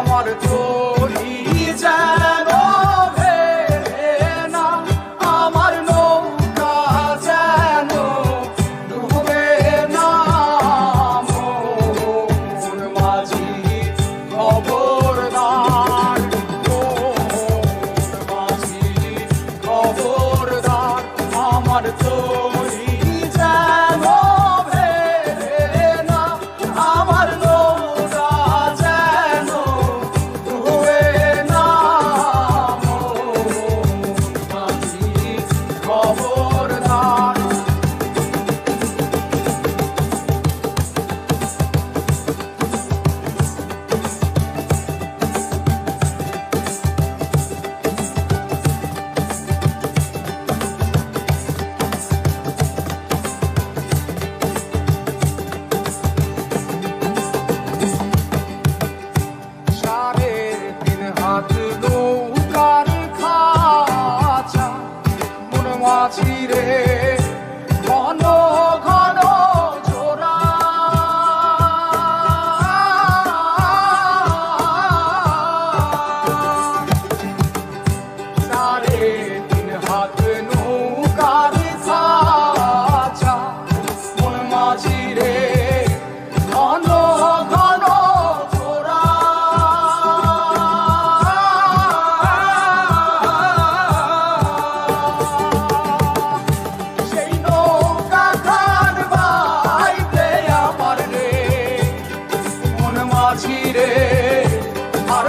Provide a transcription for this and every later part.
আমার চোখ। চিরে আর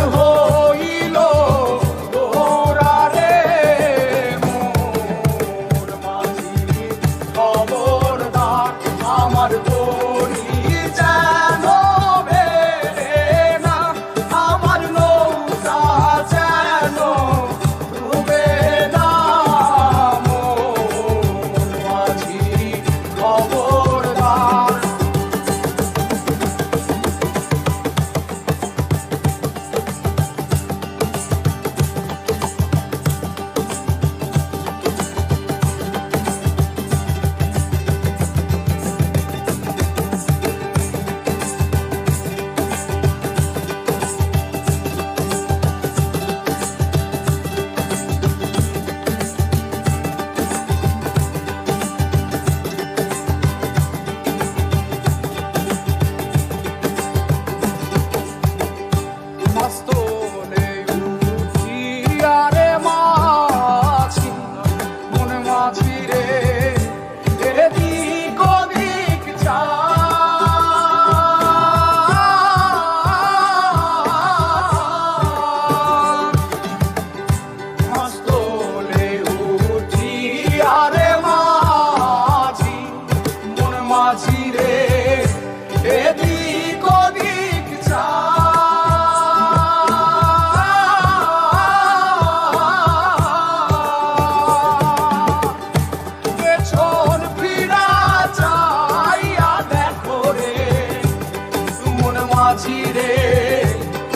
চিরে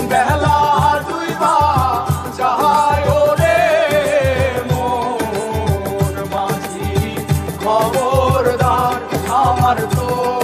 বেলা দুইবা যাহায় রে মোর মাঝি খবরদার আমার তোর